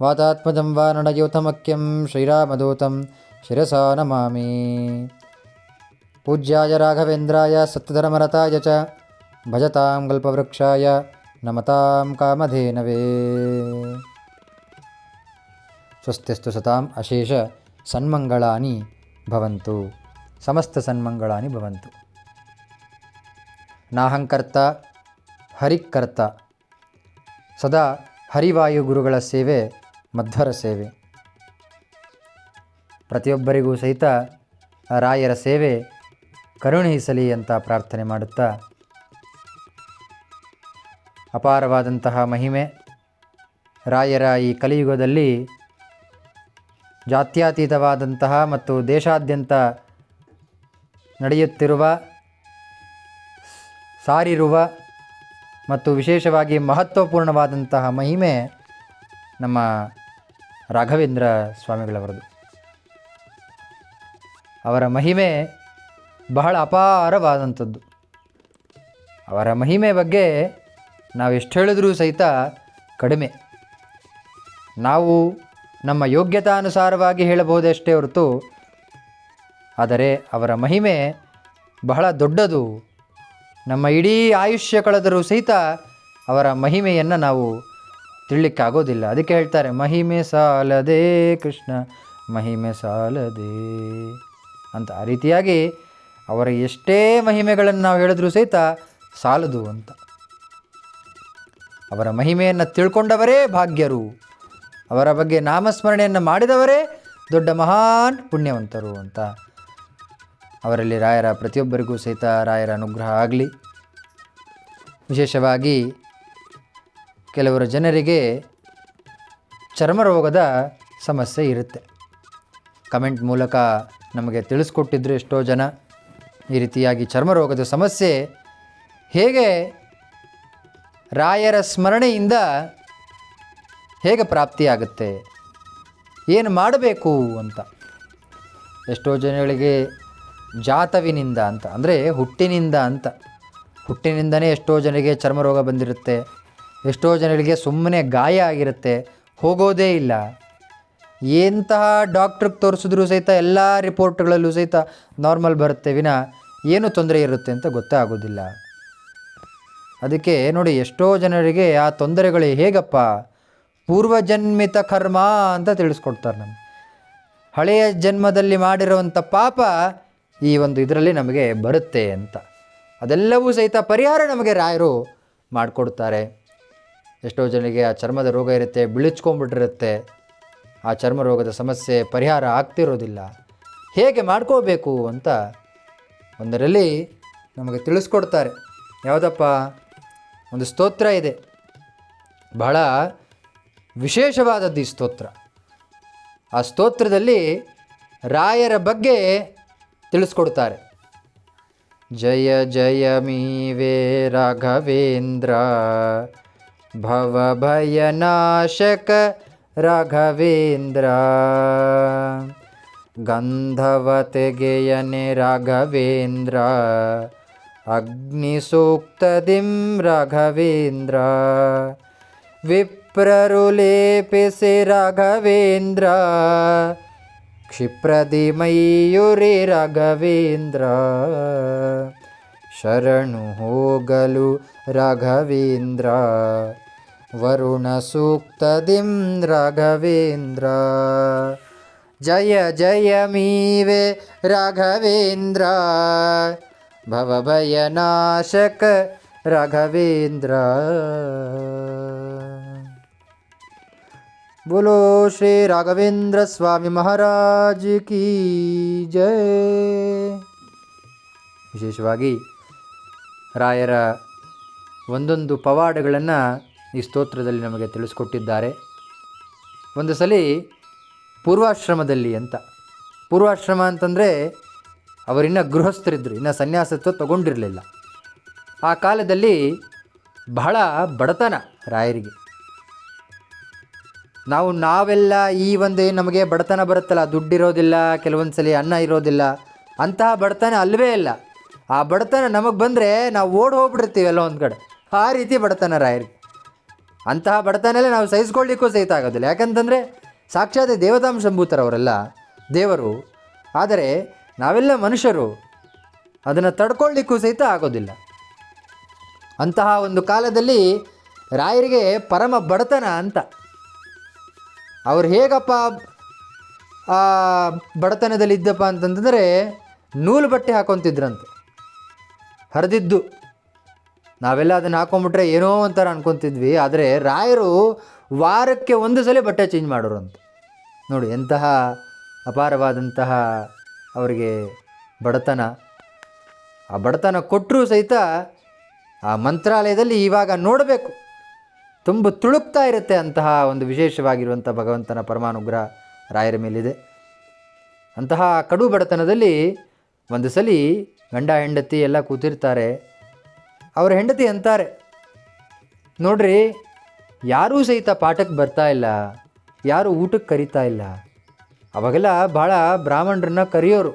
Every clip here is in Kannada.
ವಾತಾತ್ಮಜಂ ವಾ ನಡಯೂತಮಖ್ಯಂ ಶ್ರೀರಾಮದೂತಂ ಶಿರಸಾ ನಮಾಮಿ. ಪೂಜ್ಯಾಯ ರಾಘವೇಂದ್ರಾಯ ಸತ್ಯಧರ್ಮರತಾಯ ಚ ಭಜತಾಂ ಕಲ್ಪವೃಕ್ಷಾಯ ನಮತಾಂ ಕಾಮಧೇನವೇ. ಸ್ವಸ್ತಿಸ್ತು ಸತಾಂ ಅಶೇಷ ಸನ್ಮಂಗಳಾನಿ ಭವಂತು, ಸಮಸ್ತ ಸನ್ಮಂಗಳಾನಿ ಭವಂತು. ನಾಹಂಕರ್ತ ಹರಿಕ್ಕರ್ತ ಸದಾ ಹರಿವಾಯು ಗುರುಗಳ ಸೇವೆ ಮಧ್ವರ ಸೇವೆ. ಪ್ರತಿಯೊಬ್ಬರಿಗೂ ಸಹಿತ ರಾಯರ ಸೇವೆ ಕರುಣಿಸಲಿ ಅಂತ ಪ್ರಾರ್ಥನೆ ಮಾಡುತ್ತಾ ಅಪಾರವಾದಂತಹ ಮಹಿಮೆ ರಾಯರ ಈ ಕಲಿಯುಗದಲ್ಲಿ ಜಾತ್ಯತೀತವಾದಂತಹ ಮತ್ತು ದೇಶಾದ್ಯಂತ ನಡೆಯುತ್ತಿರುವ, ಸಾರಿರುವ ಮತ್ತು ವಿಶೇಷವಾಗಿ ಮಹತ್ವಪೂರ್ಣವಾದಂತಹ ಮಹಿಮೆ ನಮ್ಮ ರಾಘವೇಂದ್ರ ಸ್ವಾಮಿಗಳವರದು. ಅವರ ಮಹಿಮೆ ಬಹಳ ಅಪಾರವಾದಂಥದ್ದು. ಅವರ ಮಹಿಮೆ ಬಗ್ಗೆ ನಾವು ಎಷ್ಟು ಹೇಳಿದ್ರೂ ಸಹಿತ ಕಡಿಮೆ. ನಾವು ನಮ್ಮ ಯೋಗ್ಯತಾನುಸಾರವಾಗಿ ಹೇಳಬಹುದಷ್ಟೇ ಹೊರತು, ಆದರೆ ಅವರ ಮಹಿಮೆ ಬಹಳ ದೊಡ್ಡದು. ನಮ್ಮ ಇಡೀ ಆಯುಷ್ಯ ಕಳೆದರೂ ಸಹಿತ ಅವರ ಮಹಿಮೆಯನ್ನು ನಾವು ತಿಳಿಲಿಕ್ಕಾಗೋದಿಲ್ಲ ಅದಕ್ಕೆ ಹೇಳ್ತಾರೆ, ಮಹಿಮೆ ಸಾಲದೆ ಕೃಷ್ಣ, ಮಹಿಮೆ ಸಾಲದೆ. ಅಂತ ಆ ರೀತಿಯಾಗಿ ಅವರ ಎಷ್ಟೇ ಮಹಿಮೆಗಳನ್ನು ನಾವು ಹೇಳಿದ್ರೂ ಸಹಿತ ಸಾಲದು ಅಂತ. ಅವರ ಮಹಿಮೆಯನ್ನು ತಿಳ್ಕೊಂಡವರೇ ಭಾಗ್ಯರು. ಅವರ ಬಗ್ಗೆ ನಾಮಸ್ಮರಣೆಯನ್ನು ಮಾಡಿದವರೇ ದೊಡ್ಡ ಮಹಾನ್ ಪುಣ್ಯವಂತರು ಅಂತ. ಅವರಲ್ಲಿ ರಾಯರ ಪ್ರತಿಯೊಬ್ಬರಿಗೂ ಸಹಿತ ರಾಯರ ಅನುಗ್ರಹ ಆಗಲಿ. ವಿಶೇಷವಾಗಿ ಕೆಲವರ ಜನರಿಗೆ ಚರ್ಮರೋಗದ ಸಮಸ್ಯೆ ಇರುತ್ತೆ. ಕಮೆಂಟ್ ಮೂಲಕ ನಮಗೆ ತಿಳಿಸ್ಕೊಟ್ಟಿದ್ರು ಎಷ್ಟೋ ಜನ ಈ ರೀತಿಯಾಗಿ ಚರ್ಮರೋಗದ ಸಮಸ್ಯೆ ಹೇಗೆ ರಾಯರ ಸ್ಮರಣೆಯಿಂದ ಹೇಗೆ ಪ್ರಾಪ್ತಿಯಾಗುತ್ತೆ, ಏನು ಮಾಡಬೇಕು ಅಂತ. ಎಷ್ಟೋ ಜನಗಳಿಗೆ ಜಾತವಿನಿಂದ ಅಂತ, ಅಂದರೆ ಹುಟ್ಟಿನಿಂದ ಅಂತ. ಹುಟ್ಟಿನಿಂದನೇ ಎಷ್ಟೋ ಜನರಿಗೆ ಚರ್ಮರೋಗ ಬಂದಿರುತ್ತೆ. ಎಷ್ಟೋ ಜನರಿಗೆ ಸುಮ್ಮನೆ ಗಾಯ ಆಗಿರುತ್ತೆ, ಹೋಗೋದೇ ಇಲ್ಲ. ಎಂತಹ ಡಾಕ್ಟ್ರಿಗೆ ತೋರಿಸಿದ್ರೂ ಸಹಿತ ಎಲ್ಲ ರಿಪೋರ್ಟ್ಗಳಲ್ಲೂ ಸಹಿತ ನಾರ್ಮಲ್ ಬರುತ್ತೆ ವಿನ, ಏನು ತೊಂದರೆ ಇರುತ್ತೆ ಅಂತ ಗೊತ್ತೇ ಆಗೋದಿಲ್ಲ ಅದಕ್ಕೆ ನೋಡಿ, ಎಷ್ಟೋ ಜನರಿಗೆ ಆ ತೊಂದರೆಗಳು ಹೇಗಪ್ಪ, ಪೂರ್ವಜನ್ಮಿತ ಕರ್ಮ ಅಂತ ತಿಳಿಸ್ಕೊಡ್ತಾರೆ ನಮ್ಗೆ. ಹಳೆಯ ಜನ್ಮದಲ್ಲಿ ಮಾಡಿರುವಂಥ ಪಾಪ ಈ ಒಂದು ಇದರಲ್ಲಿ ನಮಗೆ ಬರುತ್ತೆ ಅಂತ. ಅದೆಲ್ಲವೂ ಸಹಿತ ಪರಿಹಾರ ನಮಗೆ ರಾಯರು ಮಾಡಿಕೊಡ್ತಾರೆ. ಎಷ್ಟೋ ಜನರಿಗೆ ಆ ಚರ್ಮದ ರೋಗ ಇರುತ್ತೆ, ಬಿಳಿಚ್ಕೊಂಡ್ಬಿಟ್ಟಿರುತ್ತೆ. ಆ ಚರ್ಮ ರೋಗದ ಸಮಸ್ಯೆ ಪರಿಹಾರ ಆಗ್ತಿರೋದಿಲ್ಲ. ಹೇಗೆ ಮಾಡ್ಕೋಬೇಕು ಅಂತ ಒಂದರಲ್ಲಿ ನಮಗೆ ತಿಳಿಸ್ಕೊಡ್ತಾರೆ. ಯಾವುದಪ್ಪ? ಒಂದು ಸ್ತೋತ್ರ ಇದೆ. ಬಹಳ ವಿಶೇಷವಾದದ್ದು ಈ ಸ್ತೋತ್ರ. ಆ ಸ್ತೋತ್ರದಲ್ಲಿ ರಾಯರ ಬಗ್ಗೆ ತಿಳಿಸ್ಕೊಡ್ತಾರೆ. ಜಯ ಜಯ ಮೀವೇ ರಾಘವೇಂದ್ರ. भवभयनाशकराघवेन्द्रा गन्धवते गियने राघवेन्द्र। अग्निसूक्तदिं राघवेन्द्र। विप्ररुलेपिसि राघवेन्द्र। क्षिप्रदिमयूरि राघवेन्द्र। शरणुहो गलु राघवेन्द्र। ರಾಘವೇಂದ್ರ ಶರಣು ಹೋಗಲು ರಾಘವೇಂದ್ರ ವರುಣ ಸೂಕ್ತದಿಂ ರಾಘವೇಂದ್ರ ಜಯ ಜಯ ಮೀವೆ ರಾಘವೇಂದ್ರ ಭವಭಯನಾಶಕ ರಾಘವೇಂದ್ರ बोलो श्री राघवेंद्र स्वामी महाराज की ಜಯ ವಿಶೇಷವಾಗಿ ರಾಯರ ಒಂದೊಂದು ಪವಾಡಗಳನ್ನು ಈ ಸ್ತೋತ್ರದಲ್ಲಿ ನಮಗೆ ತಿಳಿಸ್ಕೊಟ್ಟಿದ್ದಾರೆ. ಒಂದು ಸಲ ಪೂರ್ವಾಶ್ರಮದಲ್ಲಿ ಅಂತ. ಪೂರ್ವಾಶ್ರಮ ಅಂತಂದರೆ ಅವರಿನ್ನ ಗೃಹಸ್ಥರಿದ್ದರು ಇನ್ನು ಸನ್ಯಾಸತ್ವ ತಗೊಂಡಿರಲಿಲ್ಲ. ಆ ಕಾಲದಲ್ಲಿ ಬಹಳ ಬಡತನ ರಾಯರಿಗೆ. ನಾವು ನಾವೆಲ್ಲ ಈ ಒಂದು ನಮಗೆ ಬಡತನ ಬರುತ್ತಲ್ಲ, ದುಡ್ಡಿರೋದಿಲ್ಲ ಕೆಲವೊಂದು ಸಲ ಅನ್ನ ಇರೋದಿಲ್ಲ, ಅಂತಹ ಬಡತನ ಅಲ್ಲವೇ ಇಲ್ಲ. ಆ ಬಡತನ ನಮಗೆ ಬಂದರೆ ನಾವು ಓಡ್ ಹೋಗ್ಬಿಟ್ಟಿರ್ತೀವಿ ಎಲ್ಲ ಒಂದು ಕಡೆ. ಆ ರೀತಿ ಬಡತನ ರಾಯರಿಗೆ. ಅಂತಹ ಬಡತನಲ್ಲೇ ನಾವು ಸಹಿಸ್ಕೊಳ್ಳಿಕ್ಕೂ ಸಹಿತ ಆಗೋದಿಲ್ಲ. ಯಾಕಂತಂದರೆ ಸಾಕ್ಷಾತ್ ದೇವತಾಂಶಂಭೂತರವರೆಲ್ಲ ದೇವರು, ಆದರೆ ನಾವೆಲ್ಲ ಮನುಷ್ಯರು, ಅದನ್ನು ತಡ್ಕೊಳ್ಳಿಕ್ಕೂ ಸಹಿತ ಆಗೋದಿಲ್ಲ. ಅಂತಹ ಒಂದು ಕಾಲದಲ್ಲಿ ರಾಯರಿಗೆ ಪರಮ ಬಡತನ ಅಂತ. ಅವ್ರು ಹೇಗಪ್ಪ ಬಡತನದಲ್ಲಿ ಇದ್ದಪ್ಪ ಅಂತಂತಂದರೆ ನೂಲು ಬಟ್ಟೆ ಹಾಕೊತಿದ್ರಂತೆ. ಹರಿದಿದ್ದು. ನಾವೆಲ್ಲ ಅದನ್ನು ಹಾಕೊಂಡ್ಬಿಟ್ರೆ ಏನೋ ಒಂಥರ ಅನ್ಕೊತಿದ್ವಿ. ಆದರೆ ರಾಯರು ವಾರಕ್ಕೆ ಒಂದು ಸಲ ಬಟ್ಟೆ ಚೇಂಜ್ ಮಾಡೋರು ಅಂತ ನೋಡಿ, ಎಂತಹ ಅಪಾರವಾದಂತಹ ಅವರಿಗೆ ಬಡತನ. ಆ ಬಡತನ ಕೊಟ್ಟರೂ ಸಹಿತ ಆ ಮಂತ್ರಾಲಯದಲ್ಲಿ ಇವಾಗ ನೋಡಬೇಕು. ತುಂಬ ತುಳುಕ್ತಾ ಇರುತ್ತೆ ಅಂತಹ ಒಂದು ವಿಶೇಷವಾಗಿರುವಂಥ ಭಗವಂತನ ಪರಮಾನುಗ್ರಹ ರಾಯರ ಮೇಲಿದೆ. ಅಂತಹ ಕಡು ಬಡತನದಲ್ಲಿ ಒಂದು ಸಲ ಗಂಡ, ಹೆಂಡತಿ ಎಲ್ಲ ಕೂತಿರ್ತಾರೆ. ಅವರ ಹೆಂಡತಿ ಅಂತಾರೆ, ನೋಡ್ರಿ, ಯಾರೂ ಸಹಿತ ಪಾಠಕ್ಕೆ ಬರ್ತಾ ಇಲ್ಲ, ಯಾರೂ ಊಟಕ್ಕೆ ಕರಿತಾ ಇಲ್ಲ. ಅವಾಗೆಲ್ಲ ಭಾಳ ಬ್ರಾಹ್ಮಣರನ್ನ ಕರೆಯೋರು.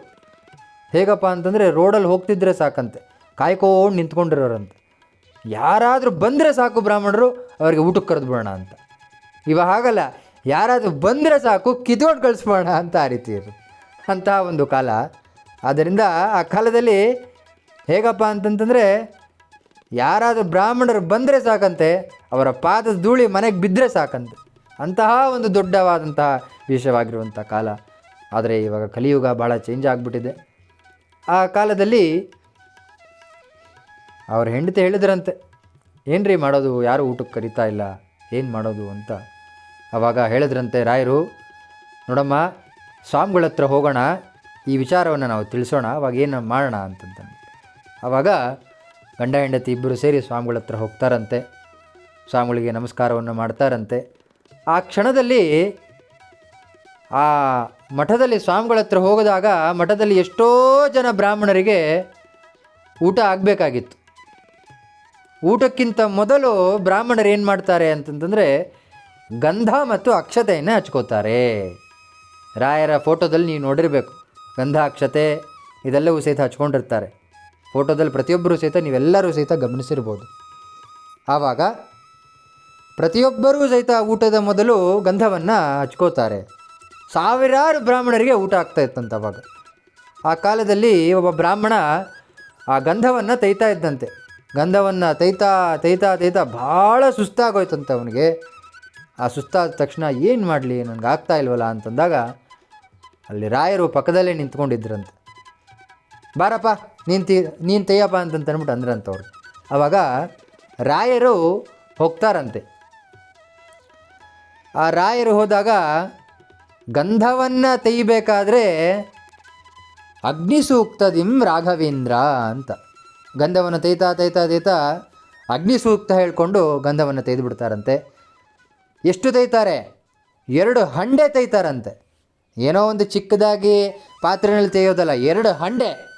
ಹೇಗಪ್ಪ ಅಂತಂದರೆ ರೋಡಲ್ಲಿ ಹೋಗ್ತಿದ್ರೆ ಸಾಕಂತೆ, ಕಾಯ್ಕೊಂಡು ನಿಂತ್ಕೊಂಡಿರೋರಂತೆ. ಯಾರಾದರೂ ಬಂದರೆ ಸಾಕು ಬ್ರಾಹ್ಮಣರು, ಅವರಿಗೆ ಊಟಕ್ಕೆ ಕರೆದು ಬಿಡೋಣ ಅಂತ. ಇವಾಗ ಹಾಗಲ್ಲ, ಯಾರಾದರೂ ಬಂದರೆ ಸಾಕು, ಕಿತ್ಕೊಂಡು ಕಳಿಸ್ಬೋಣ ಅಂತ ಆ ರೀತಿ ಇರು ಅಂತಹ ಒಂದು ಕಾಲ. ಆದ್ದರಿಂದ ಆ ಕಾಲದಲ್ಲಿ ಹೇಗಪ್ಪ ಅಂತಂತಂದರೆ ಯಾರಾದರೂ ಬ್ರಾಹ್ಮಣರು ಬಂದರೆ ಸಾಕಂತೆ, ಅವರ ಪಾದದ ಧೂಳಿ ಮನೆಗೆ ಬಿದ್ದರೆ ಸಾಕಂತೆ. ಅಂತಹ ಒಂದು ದೊಡ್ಡವಾದಂತಹ ವಿಷಯವಾಗಿರುವಂಥ ಕಾಲ. ಆದರೆ ಇವಾಗ ಕಲಿಯುಗ ಭಾಳ ಚೇಂಜ್ ಆಗಿಬಿಟ್ಟಿದೆ. ಆ ಕಾಲದಲ್ಲಿ ಅವರ ಹೆಂಡತಿ ಹೇಳಿದ್ರಂತೆ, ಏನ್ರಿ ಮಾಡೋದು, ಯಾರು ಊಟಕ್ಕೆ ಕರಿತಾ ಇಲ್ಲ, ಏನು ಮಾಡೋದು? ಅಂತ. ಆವಾಗ ಹೇಳಿದ್ರಂತೆ ರಾಯರು, ನೋಡಮ್ಮ, ಸ್ವಾಮಿಗಳ ಹತ್ರ ಹೋಗೋಣ, ಈ ವಿಚಾರವನ್ನು ನಾವು ತಿಳಿಸೋಣ, ಅವಾಗ ಏನು ಮಾಡೋಣ? ಅಂತಂತ ಆವಾಗ ಗಂಡ ಹೆಂಡತಿ ಇಬ್ಬರು ಸೇರಿ ಸ್ವಾಮಿಗಳ ಹತ್ರ ಹೋಗ್ತಾರಂತೆ. ಸ್ವಾಮಿಗಳಿಗೆ ನಮಸ್ಕಾರವನ್ನು ಮಾಡ್ತಾರಂತೆ. ಆ ಕ್ಷಣದಲ್ಲಿ ಆ ಮಠದಲ್ಲಿ ಸ್ವಾಮಿಗಳ ಹತ್ರ ಹೋಗಿದಾಗ ಮಠದಲ್ಲಿ ಎಷ್ಟೋ ಜನ ಬ್ರಾಹ್ಮಣರಿಗೆ ಊಟ ಆಗಬೇಕಾಗಿತ್ತು. ಊಟಕ್ಕಿಂತ ಮೊದಲು ಬ್ರಾಹ್ಮಣರು ಏನು ಮಾಡ್ತಾರೆ ಅಂತಂತಂದರೆ ಗಂಧ ಮತ್ತು ಅಕ್ಷತೆಯನ್ನು ಹಚ್ಕೋತಾರೆ. ರಾಯರ ಫೋಟೋದಲ್ಲಿ ನೀವು ನೋಡಿರಬೇಕು. ಗಂಧ, ಅಕ್ಷತೆ ಇದೆಲ್ಲವೂ ಸಹಿತ ಹಚ್ಕೊಂಡಿರ್ತಾರೆ. ಫೋಟೋದಲ್ಲಿ ಪ್ರತಿಯೊಬ್ಬರೂ ಸಹಿತ ನೀವೆಲ್ಲರೂ ಸಹಿತ ಗಮನಿಸಿರ್ಬೋದು. ಆವಾಗ ಪ್ರತಿಯೊಬ್ಬರೂ ಸಹಿತ ಊಟದ ಮೊದಲು ಗಂಧವನ್ನು ಹಚ್ಕೋತಾರೆ. ಸಾವಿರಾರು ಬ್ರಾಹ್ಮಣರಿಗೆ ಊಟ ಆಗ್ತಾ ಇತ್ತಂತೆ ಅವಾಗ. ಆ ಕಾಲದಲ್ಲಿ ಒಬ್ಬ ಬ್ರಾಹ್ಮಣ ಆ ಗಂಧವನ್ನು ತೈತಾ ಇದ್ದಂತೆ. ಗಂಧವನ್ನು ತೈತಾ ತೈತಾ ತೈತಾ ಭಾಳ ಸುಸ್ತಾಗೋಯ್ತಂತೆ ಅವನಿಗೆ. ಆ ಸುಸ್ತಾದ ತಕ್ಷಣ ಏನು ಮಾಡಲಿ, ನನಗೆ ಆಗ್ತಾ ಇಲ್ವಲ್ಲ ಅಂತಂದಾಗ ಅಲ್ಲಿ ರಾಯರು ಪಕ್ಕದಲ್ಲೇ ನಿಂತ್ಕೊಂಡಿದ್ರಂತೆ. ಬಾರಪ್ಪ ನೀನು ತೀ, ನೀನು ತೆಯ್ಯಪ್ಪ ಅಂತಂತ ಅಂದ್ಬಿಟ್ಟು ಅಂದ್ರಂತವ್ರು. ಆವಾಗ ರಾಯರು ಹೋಗ್ತಾರಂತೆ. ಆ ರಾಯರು ಹೋದಾಗ ಗಂಧವನ್ನು ತೆಗಿಬೇಕಾದ್ರೆ ಅಗ್ನಿಸೂಕ್ತದಿಂ ರಾಘವೇಂದ್ರ ಅಂತ. ಗಂಧವನ್ನು ತೈತಾ ತೈತಾ ತೈತಾ ಅಗ್ನಿಸೂಕ್ತ ಹೇಳ್ಕೊಂಡು ಗಂಧವನ್ನು ತೆಗೆದು ಬಿಡ್ತಾರಂತೆ ಎಷ್ಟು ತೈತಾರೆ? ಎರಡು ಹಂಡೆ ತೈತಾರಂತೆ. ಏನೋ ಒಂದು ಚಿಕ್ಕದಾಗಿ ಪಾತ್ರೆನಲ್ಲಿ ತೆಗೆಯೋದಲ್ಲ ಎರಡು ಹಂಡೆ.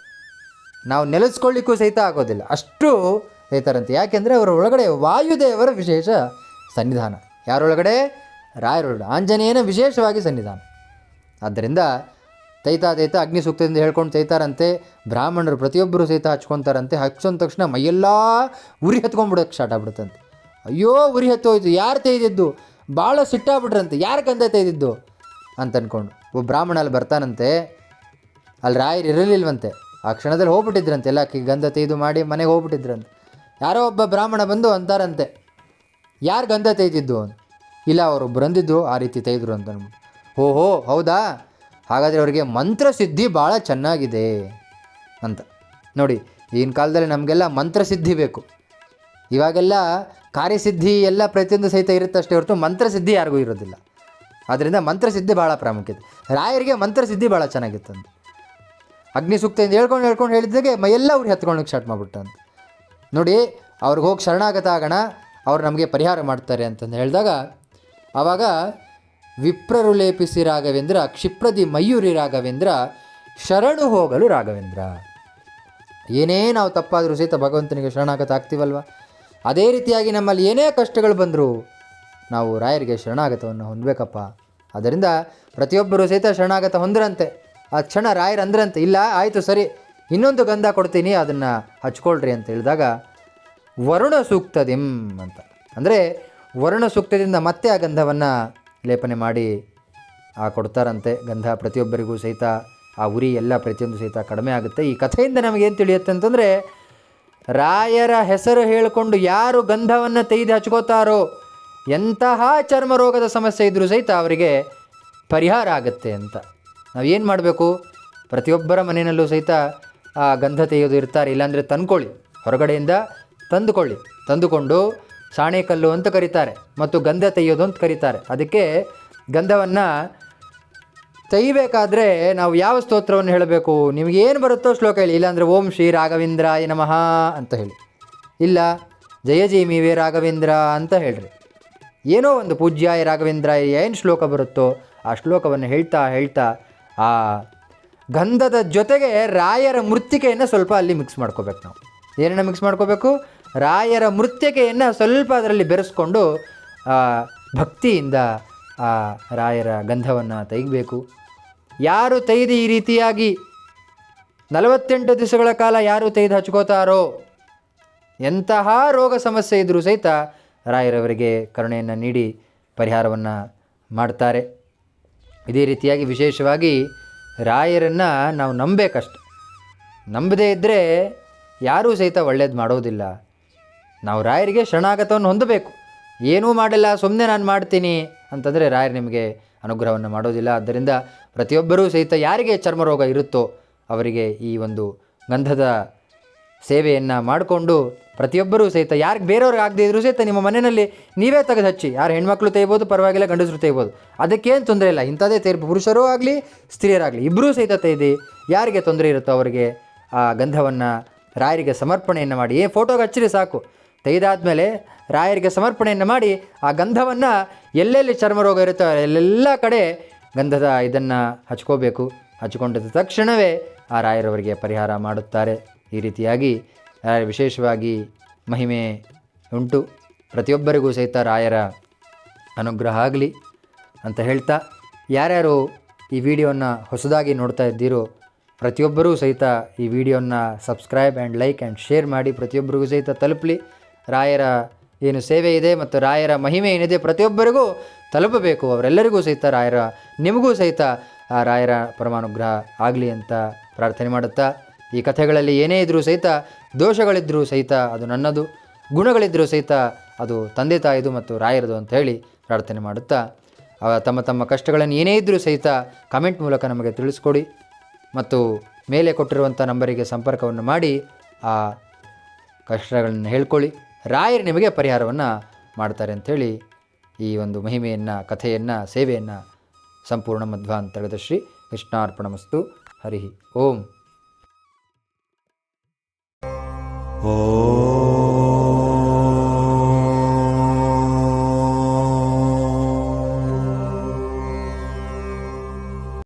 ನಾವು ನೆಲೆಸ್ಕೊಳ್ಳಿಕ್ಕೂ ಸಹಿತ ಆಗೋದಿಲ್ಲ. ಅಷ್ಟು ತೈತಾರಂತೆ ಯಾಕೆಂದರೆ ಅವರ ಒಳಗಡೆ ವಾಯುದೇವರ ವಿಶೇಷ ಸನ್ನಿಧಾನ. ಯಾರೊಳಗಡೆ? ರಾಯರೊಳಗಡೆ. ಆಂಜನೇಯನ ವಿಶೇಷವಾಗಿ ಸನ್ನಿಧಾನ. ಆದ್ದರಿಂದ ತೈತಾ ತೈತ ಅಗ್ನಿ ಸೂಕ್ತದಿಂದ ಹೇಳ್ಕೊಂಡು ತೈತಾರಂತೆ, ಬ್ರಾಹ್ಮಣರು ಪ್ರತಿಯೊಬ್ಬರು ಸಹಿತ ಹಚ್ಕೊತಾರಂತೆ. ಹಚ್ಚೊಂದ ತಕ್ಷಣ ಮೈಯೆಲ್ಲ ಉರಿ ಹತ್ಕೊಂಡ್ಬಿಡೋಕ್ಕೆ ಸ್ಟಾರ್ಟ್ ಆಗ್ಬಿಡುತ್ತಂತೆ ಅಯ್ಯೋ, ಉರಿ ಹತ್ತೋಯ್ತು ಯಾರು ತೆಗೆದಿದ್ದು? ಭಾಳ ಸಿಟ್ಟಾಗ್ಬಿಟ್ರಂತೆ. ಯಾರು ಗಂಧ ತೆಗೆದಿದ್ದು? ಅಂತ ಅಂದ್ಕೊಂಡು ಒಬ್ಬ ಬ್ರಾಹ್ಮಣ ಅಲ್ಲಿ ಬರ್ತಾನಂತೆ. ಅಲ್ಲಿ ರಾಯರು ಇರಲಿಲ್ವಂತೆ. ಆ ಕ್ಷಣದಲ್ಲಿ ಹೋಗ್ಬಿಟ್ಟಿದ್ರಂತೆ ಎಲ್ಲ ಅಕ್ಕಿ ಗಂಧ ತೆಗೆದು ಮಾಡಿ ಮನೆಗೆ ಹೋಗ್ಬಿಟ್ಟಿದ್ರಂತೆ. ಯಾರೋ ಒಬ್ಬ ಬ್ರಾಹ್ಮಣ ಬಂದು ಅಂತಾರಂತೆ, ಯಾರು ಗಂಧ ತೆಗೆದಿದ್ದು ಅಂತ. ಇಲ್ಲ, ಅವರು ಬಂದಿದ್ದು ಆ ರೀತಿ ತೆಗೆದ್ರು ಅಂತ ಓಹೋ, ಹೌದಾ? ಹಾಗಾದರೆ ಅವರಿಗೆ ಮಂತ್ರಸಿದ್ಧಿ ಭಾಳ ಚೆನ್ನಾಗಿದೆ ಅಂತ. ನೋಡಿ, ಈಗಿನ ಕಾಲದಲ್ಲಿ ನಮಗೆಲ್ಲ ಮಂತ್ರಸಿದ್ಧಿ ಬೇಕು. ಇವಾಗೆಲ್ಲ ಕಾರ್ಯಸಿದ್ಧಿ ಎಲ್ಲ ಪ್ರತಿಯೊಂದು ಸಹಿತ ಇರುತ್ತಷ್ಟೇ ಹೊರತು ಮಂತ್ರಸಿದ್ಧಿ ಯಾರಿಗೂ ಇರೋದಿಲ್ಲ. ಆದ್ದರಿಂದ ಮಂತ್ರಸಿದ್ಧಿ ಭಾಳ ಪ್ರಾಮುಖ್ಯತೆ. ರಾಯರಿಗೆ ಮಂತ್ರಸಿದ್ಧಿ ಭಾಳ ಚೆನ್ನಾಗಿತ್ತಂತೆ ಅಗ್ನಿ ಸೂಕ್ತೆಯಿಂದ ಹೇಳ್ಕೊಂಡು ಹೇಳ್ಕೊಂಡು ಹೇಳಿದ್ದಾಗೆ ಮೈಯೆಲ್ಲ ಅವ್ರು ಹತ್ಕೊಳ್ಳೋಕೆ ಸ್ಟಾರ್ಟ್ ಮಾಡ್ಬಿಟ್ಟಂತೆ ನೋಡಿ, ಅವ್ರಿಗೆ ಹೋಗಿ ಶರಣಾಗತ ಆಗೋಣ, ಅವ್ರು ನಮಗೆ ಪರಿಹಾರ ಮಾಡ್ತಾರೆ ಅಂತಂದು ಹೇಳಿದಾಗ ಆವಾಗ ವಿಪ್ರರು ಲೇಪಿಸಿ ರಾಘವೇಂದ್ರ ಕ್ಷಿಪ್ರದಿ ಮಯೂರಿ ರಾಘವೇಂದ್ರ, ಶರಣು ಹೋಗಲು ರಾಘವೇಂದ್ರ. ಏನೇ ನಾವು ತಪ್ಪಾದರೂ ಸಹಿತ ಭಗವಂತನಿಗೆ ಶರಣಾಗತ ಆಗ್ತೀವಲ್ವ? ಅದೇ ರೀತಿಯಾಗಿ ನಮ್ಮಲ್ಲಿ ಏನೇ ಕಷ್ಟಗಳು ಬಂದರೂ ನಾವು ರಾಯರಿಗೆ ಶರಣಾಗತವನ್ನು ಹೊಂದಬೇಕಪ್ಪ. ಅದರಿಂದ ಪ್ರತಿಯೊಬ್ಬರೂ ಸಹಿತ ಶರಣಾಗತ ಹೊಂದ್ರಂತೆ. ಆ ಕ್ಷಣ ರಾಯರು ಅಂದ್ರಂತೆ, ಇಲ್ಲ, ಆಯಿತು, ಸರಿ, ಇನ್ನೊಂದು ಗಂಧ ಕೊಡ್ತೀನಿ, ಅದನ್ನು ಹಚ್ಕೊಳ್ರಿ ಅಂತ ಹೇಳಿದಾಗ, ವರುಣ ಸೂಕ್ತದಿಂ ಅಂತ. ಅಂದರೆ, ವರುಣ ಸೂಕ್ತದಿಂದ ಮತ್ತೆ ಆ ಗಂಧವನ್ನು ಲೇಪನೆ ಮಾಡಿ ಆ ಕೊಡ್ತಾರಂತೆ. ಗಂಧ ಪ್ರತಿಯೊಬ್ಬರಿಗೂ ಸಹಿತ, ಆ ಉರಿ ಎಲ್ಲ ಪ್ರತಿಯೊಂದು ಸಹಿತ ಕಡಿಮೆ ಆಗುತ್ತೆ. ಈ ಕಥೆಯಿಂದ ನಮಗೇನು ತಿಳಿಯುತ್ತೆ ಅಂತಂದರೆ, ರಾಯರ ಹೆಸರು ಹೇಳಿಕೊಂಡು ಯಾರು ಗಂಧವನ್ನು ತೆಗೆದು ಹಚ್ಕೋತಾರೋ, ಎಂತಹ ಚರ್ಮ ರೋಗದ ಸಮಸ್ಯೆ ಇದ್ದರೂ ಸಹಿತ ಅವರಿಗೆ ಪರಿಹಾರ ಆಗುತ್ತೆ ಅಂತ. ನಾವೇನು ಮಾಡಬೇಕು? ಪ್ರತಿಯೊಬ್ಬರ ಮನೆಯಲ್ಲೂ ಸಹಿತ ಆ ಗಂಧ ತೆಗೆಯೋದು ಇರ್ತಾರೆ, ಇಲ್ಲಾಂದರೆ ತಂದ್ಕೊಳ್ಳಿ. ಹೊರಗಡೆಯಿಂದ ತಂದುಕೊಳ್ಳಿ. ತಂದುಕೊಂಡು ಸಾಣೆಕಲ್ಲು ಅಂತ ಕರೀತಾರೆ ಮತ್ತು ಗಂಧ ತೆಗೆಯೋದು ಅಂತ ಕರೀತಾರೆ. ಅದಕ್ಕೆ ಗಂಧವನ್ನು ತೆಗಿಬೇಕಾದ್ರೆ ನಾವು ಯಾವ ಸ್ತೋತ್ರವನ್ನು ಹೇಳಬೇಕು? ನಿಮಗೆ ಏನು ಬರುತ್ತೋ ಶ್ಲೋಕ ಹೇಳಿ. ಇಲ್ಲಾಂದರೆ ಓಂ ಶ್ರೀ ರಾಘವೇಂದ್ರಾಯ ನಮಃ ಅಂತ ಹೇಳಿ. ಇಲ್ಲ, ಜಯ ಜೀಮಿವೆ ರಾಘವೇಂದ್ರ ಅಂತ ಹೇಳ್ರಿ. ಏನೋ ಒಂದು ಪೂಜ್ಯಾಯ ರಾಘವೇಂದ್ರಾಯ ಏನು ಶ್ಲೋಕ ಬರುತ್ತೋ ಆ ಶ್ಲೋಕವನ್ನು ಹೇಳ್ತಾ ಹೇಳ್ತಾ ಆ ಗಂಧದ ಜೊತೆಗೆ ರಾಯರ ಮೃತ್ತಿಕೆಯನ್ನು ಸ್ವಲ್ಪ ಅಲ್ಲಿ ಮಿಕ್ಸ್ ಮಾಡ್ಕೋಬೇಕು ನಾವು. ಏನನ್ನು ಮಿಕ್ಸ್ ಮಾಡ್ಕೋಬೇಕು? ರಾಯರ ಮೃತ್ತಿಕೆಯನ್ನು ಸ್ವಲ್ಪ ಅದರಲ್ಲಿ ಬೆರೆಸ್ಕೊಂಡು ಭಕ್ತಿಯಿಂದ, ಆ, ರಾಯರ ಗಂಧವನ್ನು ತೆಗಿಬೇಕು. ಯಾರು ತೆಗೆದು ಈ ರೀತಿಯಾಗಿ ನಲವತ್ತೆಂಟು ದಿವಸಗಳ ಕಾಲ ಯಾರು ತೆಗೆದು ಹಚ್ಕೋತಾರೋ, ಎಂತಹ ರೋಗ ಸಮಸ್ಯೆ ಇದ್ದರೂ ಸಹಿತ ರಾಯರವರಿಗೆ ಕರುಣೆಯನ್ನು ನೀಡಿ ಪರಿಹಾರವನ್ನು ಮಾಡ್ತಾರೆ. ಇದೇ ರೀತಿಯಾಗಿ ವಿಶೇಷವಾಗಿ ರಾಯರನ್ನು ನಾವು ನಂಬಬೇಕಷ್ಟೆ ನಂಬದೇ ಇದ್ದರೆ ಯಾರೂ ಸಹಿತ ಒಳ್ಳೇದು ಮಾಡೋದಿಲ್ಲ. ನಾವು ರಾಯರಿಗೆ ಶರಣಾಗತವನ್ನು ಹೊಂದಬೇಕು. ಏನೂ ಮಾಡಿಲ್ಲ ಸುಮ್ಮನೆ ನಾನು ಮಾಡ್ತೀನಿ ಅಂತಂದರೆ ರಾಯರು ನಿಮಗೆ ಅನುಗ್ರಹವನ್ನು ಮಾಡೋದಿಲ್ಲ. ಆದ್ದರಿಂದ ಪ್ರತಿಯೊಬ್ಬರೂ ಸಹಿತ ಯಾರಿಗೆ ಚರ್ಮ ರೋಗ ಇರುತ್ತೋ ಅವರಿಗೆ ಈ ಒಂದು ಗಂಧದ ಸೇವೆಯನ್ನು ಮಾಡಿಕೊಂಡು ಪ್ರತಿಯೊಬ್ಬರೂ ಸಹಿತ ಯಾರಿಗೆ ಬೇರೆಯವ್ರಿಗೆ ಆಗದೇ ಇದ್ರೂ ಸಹಿತ ನಿಮ್ಮ ಮನೆಯಲ್ಲಿ ನೀವೇ ತೆಗೆದು ಹಚ್ಚಿ, ಯಾರು ಹೆಣ್ಮಕ್ಳು ತೆಗಿಬೋದು, ಪರವಾಗಿಲ್ಲ ಗಂಡಸರು ತೆಗಿಬೋದು. ಅದಕ್ಕೇನು ತೊಂದರೆ ಇಲ್ಲ. ಇಂಥದ್ದೇ ತೆಗೆ ಪುರುಷರೂ ಆಗಲಿ, ಸ್ತ್ರೀಯರಾಗಲಿ ಇಬ್ಬರೂ ಸಹಿತ ತೆಗೆದು ಯಾರಿಗೆ ತೊಂದರೆ ಇರುತ್ತೋ ಅವರಿಗೆ ಆ ಗಂಧವನ್ನು, ರಾಯರಿಗೆ ಸಮರ್ಪಣೆಯನ್ನು ಮಾಡಿ, ಏ ಫೋಟೋಗೆ ಹಚ್ಚಿರಿ ಸಾಕು. ತೆಗೆದಾದ್ಮೇಲೆ ರಾಯರಿಗೆ ಸಮರ್ಪಣೆಯನ್ನು ಮಾಡಿ, ಆ ಗಂಧವನ್ನು ಎಲ್ಲೆಲ್ಲಿ ಚರ್ಮರೋಗ ಇರುತ್ತೋ ಎಲ್ಲೆಲ್ಲ ಕಡೆ ಗಂಧದ ಇದನ್ನು ಹಚ್ಕೋಬೇಕು. ಹಚ್ಕೊಂಡಿದ್ದ ತಕ್ಷಣವೇ ಆ ರಾಯರವರಿಗೆ ಪರಿಹಾರ ಮಾಡುತ್ತಾರೆ. ಈ ರೀತಿಯಾಗಿ ವಿಶೇಷವಾಗಿ ಮಹಿಮೆ ಉಂಟು. ಪ್ರತಿಯೊಬ್ಬರಿಗೂ ಸಹಿತ ರಾಯರ ಅನುಗ್ರಹ ಆಗಲಿ ಅಂತ ಹೇಳ್ತಾ, ಯಾರ್ಯಾರು ಈ ವಿಡಿಯೋನ ಹೊಸದಾಗಿ ನೋಡ್ತಾ ಇದ್ದೀರೋ, ಪ್ರತಿಯೊಬ್ಬರೂ ಸಹಿತ ಈ ವಿಡಿಯೋನ subscribe and like and share ಮಾಡಿ, ಪ್ರತಿಯೊಬ್ಬರಿಗೂ ಸಹಿತ ತಲುಪಲಿ. ರಾಯರ ಏನು ಸೇವೆ ಇದೆ ಮತ್ತು ರಾಯರ ಮಹಿಮೆ ಏನಿದೆ ಪ್ರತಿಯೊಬ್ಬರಿಗೂ ತಲುಪಬೇಕು. ಅವರೆಲ್ಲರಿಗೂ ಸಹಿತ ರಾಯರ, ನಿಮಗೂ ಸಹಿತ ಆ ರಾಯರ ಪರಮಾನುಗ್ರಹ ಆಗಲಿ ಅಂತ ಪ್ರಾರ್ಥನೆ ಮಾಡುತ್ತಾ ಈ ಕಥೆಗಳಲ್ಲಿ ಏನೇ ಇದ್ದರೂ ಸಹಿತ ದೋಷಗಳಿದ್ದರೂ ಸಹಿತ ಅದು ನನ್ನದು ಗುಣಗಳಿದ್ದರೂ ಸಹಿತ ಅದು ತಂದೆ ತಾಯಿದು ಮತ್ತು ರಾಯರದು ಅಂತ ಹೇಳಿ ಪ್ರಾರ್ಥನೆ ಮಾಡುತ್ತಾ ತಮ್ಮ ತಮ್ಮ ಕಷ್ಟಗಳನ್ನು ಏನೇ ಇದ್ದರೂ ಸಹಿತ ಕಮೆಂಟ್ ಮೂಲಕ ನಮಗೆ ತಿಳಿಸ್ಕೊಡಿ ಮತ್ತು ಮೇಲೆ ಕೊಟ್ಟಿರುವಂಥ ನಂಬರಿಗೆ ಸಂಪರ್ಕವನ್ನು ಮಾಡಿ, ಆ ಕಷ್ಟಗಳನ್ನು ಹೇಳ್ಕೊಳ್ಳಿ. ರಾಯರು ನಿಮಗೆ ಪರಿಹಾರವನ್ನು ಮಾಡ್ತಾರೆ ಅಂಥೇಳಿ ಈ ಒಂದು ಮಹಿಮೆಯನ್ನು, ಕಥೆಯನ್ನು, ಸೇವೆಯನ್ನು ಸಂಪೂರ್ಣ ಮಧ್ವಾಂತರ್ಗತ ಶ್ರೀ ಕೃಷ್ಣಾರ್ಪಣ ಮಸ್ತು. ಹರಿ ಓಂ. Oh.